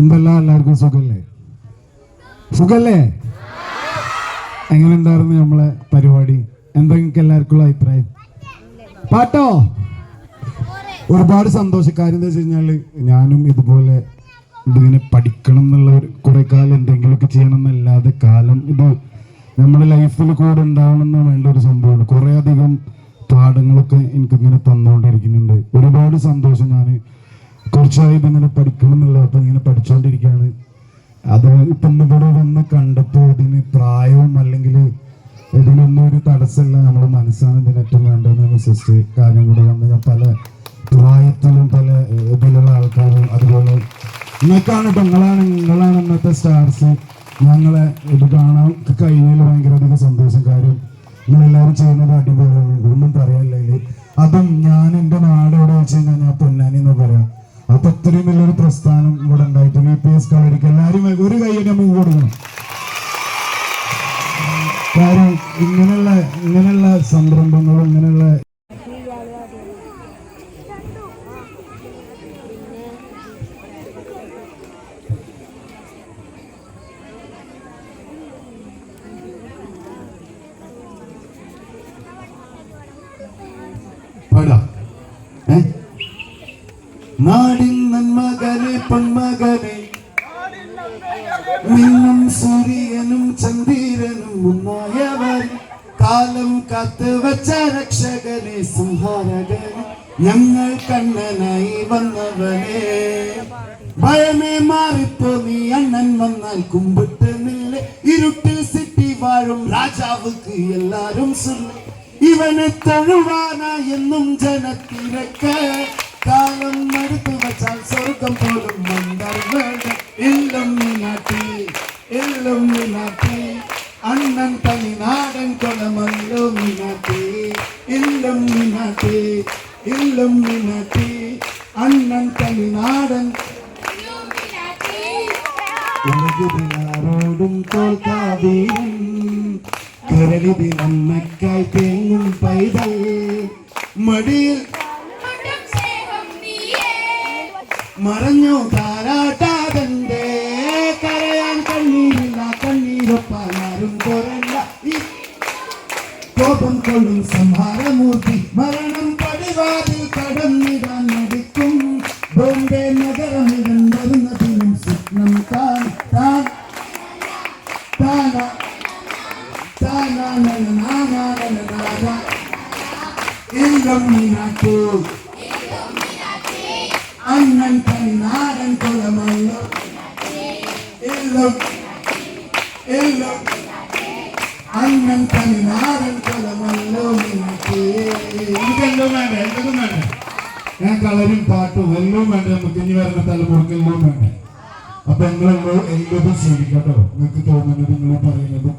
എന്തെല്ലാം എല്ലാവർക്കും സുഖല്ലേ? സുഖല്ലേ? എങ്ങനെ ഉണ്ടായിരുന്നു നമ്മളെ പരിപാടി? എന്തെങ്കിലും എല്ലാവർക്കുള്ള എല്ലാവർക്കും അഭിപ്രായം? പാട്ടോ? ഒരുപാട് സന്തോഷക്കാര്യം എന്താ വെച്ച് കഴിഞ്ഞാൽ ഞാനും ഇതുപോലെ ഇതിങ്ങനെ പഠിക്കണം എന്നുള്ള കുറെ കാലം എന്തെങ്കിലുമൊക്കെ ചെയ്യണം എന്നല്ലാതെ കാലം ഇത് നമ്മുടെ ലൈഫിൽ കൂടെ ഉണ്ടാവണം എന്ന് വേണ്ട ഒരു സംഭവമാണ്. കുറെ അധികം പാഠങ്ങളൊക്കെ എനിക്കിങ്ങനെ തന്നുകൊണ്ടിരിക്കുന്നുണ്ട്. ഒരുപാട് സന്തോഷം ഞാൻ കുറച്ചായി ഇതിങ്ങനെ പഠിക്കണം എന്നുള്ള അപ്പൊ ഇങ്ങനെ പഠിച്ചുകൊണ്ടിരിക്കുകയാണ് അത് ഇപ്പം ഇവിടെ വന്ന് കണ്ടപ്പോൾ ഇതിന് പ്രായവും അല്ലെങ്കിൽ ഇതിനൊന്നും ഒരു തടസ്സമില്ല. നമ്മുടെ മനസ്സാണ് ഇതിന് ഏറ്റവും വേണ്ടതെന്ന് വിശ്വസിച്ച് കാര്യം കൂടെ വന്ന് പല പ്രായത്തിലും പല ഇതിലുള്ള ആൾക്കാരും അതുപോലെ നിങ്ങൾക്കാണ് നിങ്ങളാണ് നിങ്ങളാണ് ഇന്നത്തെ സ്റ്റാർസ്. ഞങ്ങളെ ഇത് കാണാൻ കഴിഞ്ഞതിൽ ഭയങ്കര അധികം സന്തോഷം. കാര്യം നിങ്ങളെല്ലാവരും ചെയ്യുന്നത് അടിപൊളിയാണ്. ഒന്നും പറയാനില്ല ഇതിൽ. അതും ഞാൻ എന്റെ നാട് എവിടെ വെച്ച് കഴിഞ്ഞാൽ ഞാൻ പൊന്നാനി എന്ന് പറയാം. അപ്പൊ ഇത്രയും വലിയൊരു പ്രസ്ഥാനം ഇവിടെ ഉണ്ടായിട്ട് വി പി എസ് കളരിക്ക് എല്ലാവരും ഒരു കൈയ്യടി നമുക്ക് കൊടുക്കണം. കാര്യം ഇങ്ങനെയുള്ള ഇങ്ങനെയുള്ള സംരംഭങ്ങളും ഇങ്ങനെയുള്ള നാടിൻ നന്മകനെ പൊന്മകനെ. മിന്നും സൂര്യനും ചന്ദ്രനും ഒന്നായവൻ കാലം കാത്തു വച്ച രക്ഷകനെ സംഹാരകനെ. ഞങ്ങൾ കണ്ണനായി വന്നവനെ. ഭയമേ മാറിപ്പോ നീ അണ്ണൻ വന്നാൽ കുമ്പിട്ട് നില്ല. ഇരുട്ടിൽ സിറ്റി വാഴും രാജാവുക്ക് എല്ലാരും സുല്ല ഇവനെ തഴുവാനാ എന്നും ജനത്തിരക്ക്. കാലം മടുത്തു വച്ചാൽ സ്വർഗം പോലും മന്ദർ വേണ്ട ഇല്ലം നാട്ടി ഇല്ലം നാട്ടി അണ്ണൻ തനി നാടൻ കൊലമല്ലോ മീനാട്ടി ഇല്ലം നാട്ടി ഇല്ലം നാട്ടി അണ്ണൻ തനി നാടൻ ഉലകിലാരോടും തോൽക്കാതീരും കരളിതി നമ്മക്കായി തേങ്ങും പൈതൽ മടിയിൽ മറഞ്ഞു താരാട്ടാതന്റെ കരയാൻ കണ്ണീരില്ല കണ്ണീരൊപ്പാനാരും കുറല്ല കോപം കൊള്ളും സംഹാരമൂർത്തി. മരണം പടിവാതിൽ കടന്നിടാൻ നടിക്കും ബോംബെ നഗരം വരുന്നതിനും സ്വപ്നം താൻ താൻ താന താനാനനാനാനനാന ഇല്ലം നീനാട്ടു അണ്ണൻ തന്നാടൻ കുലമല്ല ഇല്ലം ഇല്ലം അണ്ണൻ തന്നാടൻ കുളമല്ലോ നിനക്ക് ഇതെല്ലാം വേണ്ട? എന്തെങ്കിലും വേണ്ട? ഞാൻ കളരും പാട്ടും എല്ലാം വേണ്ട? നമുക്ക് ഇനി വരുന്ന തലമുറയ്ക്ക് എല്ലാം വേണ്ട? അപ്പൊ നിങ്ങൾ എല്ലാം സ്വീകരിക്കട്ടോ നിങ്ങൾക്ക് തോന്നുന്നത് നിങ്ങൾ പറയുന്നത്